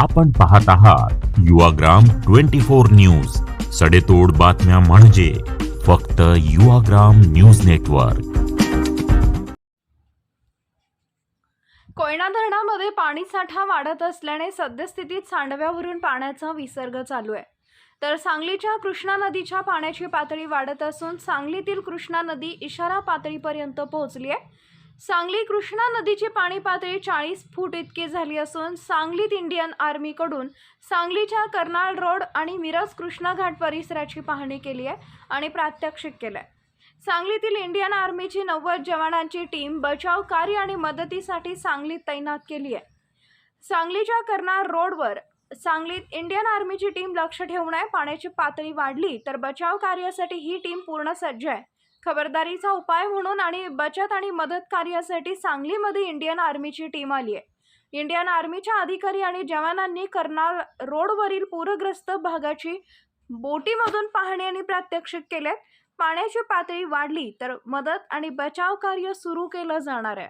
आपण पाहत आहात युवाग्राम ट्वेंटी फोर न्यूज. सडेतोड बातम्या म्हणजे फक्त युवाग्राम न्यूज नेटवर्क. कोयना धरणामध्ये पाणी साठा वाढत असल्याने सद्यस्थितीत सांडव्यावरून पाण्याचा विसर्ग चालू आहे. तर सांगलीच्या कृष्णा नदीच्या पाण्याची पातळी वाढत असून सांगलीतील कृष्णा नदी इशारा पातळीपर्यंत पोहोचली आहे. सांगली कृष्णा नदीची पाणी पातळी चाळीस फूट इतकी झाली असून सांगलीत इंडियन आर्मीकडून सांगलीच्या कर्नाळ रोड आणि मिरज कृष्णा घाट परिसराची पाहणी केली आहे आणि प्रात्यक्षिक केलं आहे सांगलीतील इंडियन आर्मीची नव्वद जवानांची टीम बचाव कार्य आणि मदतीसाठी सांगलीत तैनात केली आहे. सांगलीच्या कर्नाळ रोडवर सांगलीत इंडियन आर्मीची टीम लक्ष ठेवून आहे. पाण्याची पातळी वाढली तर बचाव कार्यासाठी ही टीम पूर्ण सज्ज आहे. खबरदारीचा उपाय म्हणून आणि बचत आणि मदत कार्यासाठी सांगलीमध्ये इंडियन आर्मीची टीम आली आहे. इंडियन आर्मीच्या अधिकारी आणि जवानांनी कर्नाल रोडवरील पूरग्रस्त भागाची बोटीमधून पाहणी आणि प्रात्यक्षिक केले पाण्याची पातळी वाढली तर मदत आणि बचाव कार्य सुरू केलं जाणार आहे.